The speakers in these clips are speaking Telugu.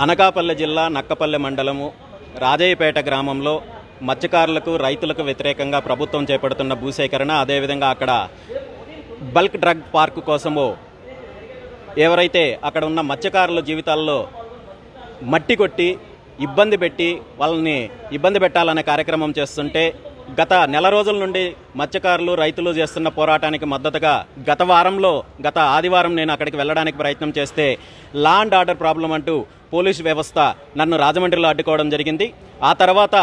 అనకాపల్లె జిల్లా నక్కపల్లె మండలము రాజయ్యపేట గ్రామంలో మత్స్యకారులకు రైతులకు వ్యతిరేకంగా ప్రభుత్వం చేపడుతున్న భూసేకరణ. అదేవిధంగా అక్కడ బల్క్ డ్రగ్ పార్క్ కోసము ఎవరైతే అక్కడ ఉన్న మత్స్యకారుల జీవితాల్లో మట్టి కొట్టి ఇబ్బంది పెట్టి వాళ్ళని ఇబ్బంది పెట్టాలనే కార్యక్రమం చేస్తుంటే గత నెల రోజుల నుండి మత్స్యకారులు రైతులు చేస్తున్న పోరాటానికి మద్దతుగా గత వారంలో గత ఆదివారం నేను అక్కడికి వెళ్ళడానికి ప్రయత్నం చేస్తే లా అండ్ ఆర్డర్ ప్రాబ్లం అంటూ పోలీసు వ్యవస్థ నన్ను రాజమండ్రిలో అడ్డుకోవడం జరిగింది. ఆ తర్వాత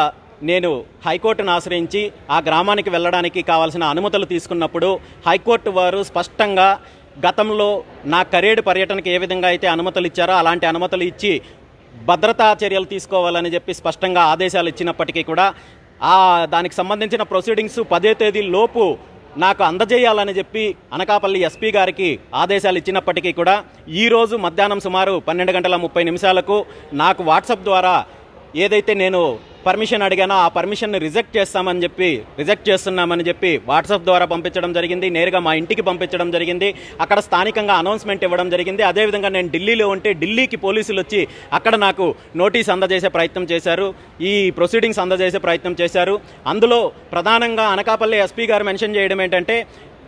నేను హైకోర్టును ఆశ్రయించి ఆ గ్రామానికి వెళ్ళడానికి కావాల్సిన అనుమతులు తీసుకున్నప్పుడు హైకోర్టు వారు స్పష్టంగా గతంలో నా కరేడు పర్యటనకి ఏ విధంగా అయితే అనుమతులు ఇచ్చారో అలాంటి అనుమతులు ఇచ్చి భద్రతా చర్యలు తీసుకోవాలని చెప్పి స్పష్టంగా ఆదేశాలు ఇచ్చినప్పటికీ కూడా దానికి సంబంధించిన ప్రొసీడింగ్స్ పదే తేదీ లోపు నాకు అందజేయాలని చెప్పి అనకాపల్లి ఎస్పీ గారికి ఆదేశాలు ఇచ్చినప్పటికీ కూడా ఈరోజు మధ్యాహ్నం సుమారు పన్నెండు గంటల ముప్పై నిమిషాలకు నాకు వాట్సాప్ ద్వారా ఏదైతే నేను పర్మిషన్ అడిగానో ఆ పర్మిషన్ని రిజెక్ట్ చేస్తామని చెప్పి రిజెక్ట్ చేస్తున్నామని చెప్పి వాట్సాప్ ద్వారా పంపించడం జరిగింది నేరుగా మా ఇంటికి పంపించడం జరిగింది అక్కడ స్థానికంగా అనౌన్స్మెంట్ ఇవ్వడం జరిగింది. అదేవిధంగా నేను ఢిల్లీలో ఉంటే ఢిల్లీకి పోలీసులు వచ్చి అక్కడ నాకు నోటీస్ అందజేసే ప్రయత్నం చేశారు ఈ ప్రొసీడింగ్స్ అందజేసే ప్రయత్నం చేశారు. అందులో ప్రధానంగా అనకాపల్లి ఎస్పీ గారు మెన్షన్ చేయడం ఏంటంటే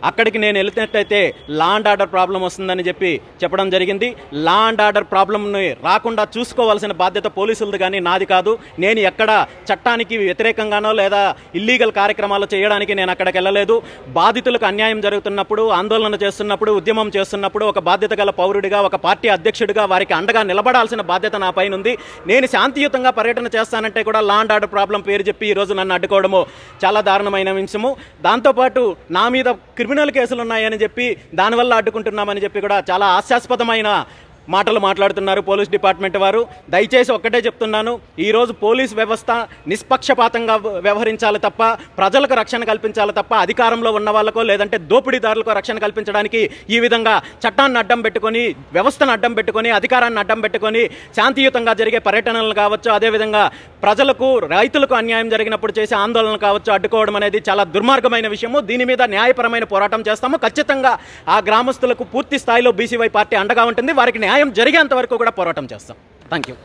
అక్కడికి నేను వెళ్తున్నట్టయితే లా అండ్ ఆర్డర్ ప్రాబ్లం వస్తుందని చెప్పి చెప్పడం జరిగింది. లా అండ్ ఆర్డర్ ప్రాబ్లంని రాకుండా చూసుకోవాల్సిన బాధ్యత పోలీసులది కానీ నాది కాదు. నేను ఎక్కడ చట్టానికి వ్యతిరేకంగానో లేదా ఇల్లీగల్ కార్యక్రమాలు చేయడానికి నేను అక్కడికి వెళ్ళలేదు. బాధితులకు అన్యాయం జరుగుతున్నప్పుడు ఆందోళన చేస్తున్నప్పుడు ఉద్యమం చేస్తున్నప్పుడు ఒక బాధ్యత గల పౌరుడిగా ఒక పార్టీ అధ్యక్షుడిగా వారికి అండగా నిలబడాల్సిన బాధ్యత నా పైన ఉంది. నేను శాంతియుతంగా పర్యటన చేస్తానంటే కూడా లా అండ్ ఆర్డర్ ప్రాబ్లం పేరు చెప్పి ఈరోజు నన్ను అడ్డుకోవడము చాలా దారుణమైన విషయము దాంతోపాటు నా మీద క్రిమినల్ కేసులు ఉన్నాయని చెప్పి దానివల్ల అడ్డుకుంటున్నామని చెప్పి కూడా చాలా హాస్యాస్పదమైన మాటలు మాట్లాడుతున్నారు పోలీస్ డిపార్ట్మెంట్ వారు. దయచేసి ఒక్కటే చెప్తున్నాను ఈరోజు పోలీస్ వ్యవస్థ నిష్పక్షపాతంగా వ్యవహరించాలి తప్ప ప్రజలకు రక్షణ కల్పించాలి తప్ప అధికారంలో ఉన్న వాళ్ళకో లేదంటే దోపిడీదారులకు రక్షణ కల్పించడానికి ఈ విధంగా చట్టాన్ని అడ్డం పెట్టుకొని వ్యవస్థను అడ్డం పెట్టుకొని అధికారాన్ని అడ్డం పెట్టుకొని శాంతియుతంగా జరిగే పర్యటనలు కావచ్చు అదేవిధంగా ప్రజలకు రైతులకు అన్యాయం జరిగినప్పుడు చేసే ఆందోళన కావచ్చు అడ్డుకోవడం అనేది చాలా దుర్మార్గమైన విషయము. దీని మీద న్యాయపరమైన పోరాటం చేస్తాము. ఖచ్చితంగా ఆ గ్రామస్తులకు పూర్తి స్థాయిలో బీసీవై పార్టీ అండగా ఉంటుంది. వారికి న్యాయం జరిగేంత వరకు కూడా పోరాటం చేస్తాం. Thank you